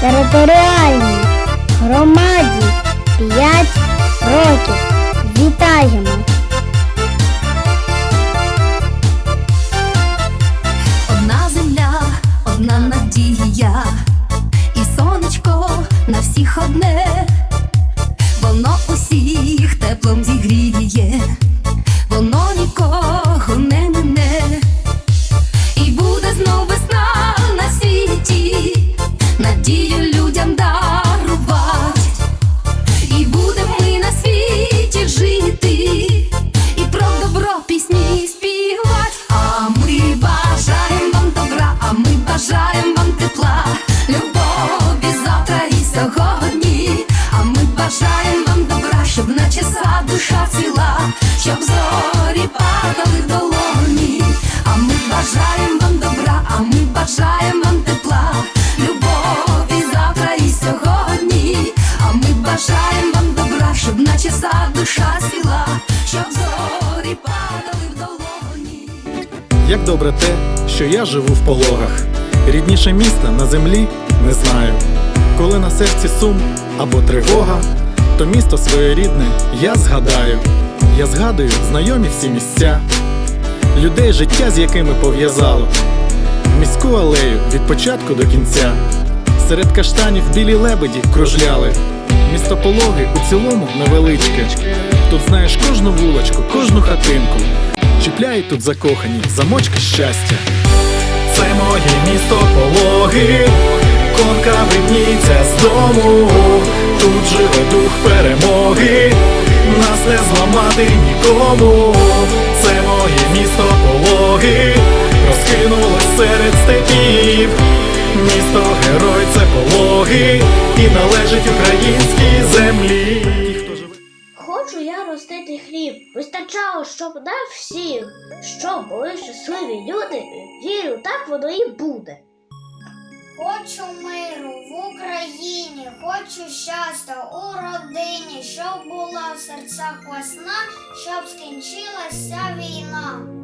територіальній громаді 5 років. Вітаємо! Одна земля, одна надія, і сонечко на всіх одне, воно усіх теплом зігріє, А ми бажаємо вам добра, щоб наче сад душа ціла, щоб зорі падали в долоні. А ми бажаємо вам добра, а ми бажаємо вам тепла, любові завтра і сьогодні. А ми бажаємо вам добра, щоб наче сад душа ціла, щоб зорі падали в долоні. Як добре те, що я живу в пологах. Рідніше міста на землі не знаю. Коли на серці сум або тривога, то місто своєрідне я згадаю. Я згадую знайомі всі місця, людей, життя з якими пов'язало. Міську алею від початку до кінця. Серед каштанів білі лебеді кружляли. Місто пологи у цілому невеличке. Тут знаєш кожну вулочку, кожну хатинку. Чіпляють тут закохані замочки щастя. Це моє місто пологи, конка видніться з дому. Тут живе дух перемоги, нас не зламати нікому. Це моє місто пологи, розкинулось серед степів. Місто герой це пологи, і належить українській землі. Хочу я ростити хліб, вистачало, щоб на всіх, щоб були щасливі люди. Вірю, так воно і буде. Хочу Україні, хочу щастя у родині, щоб була в серцях весна, щоб скінчилася війна.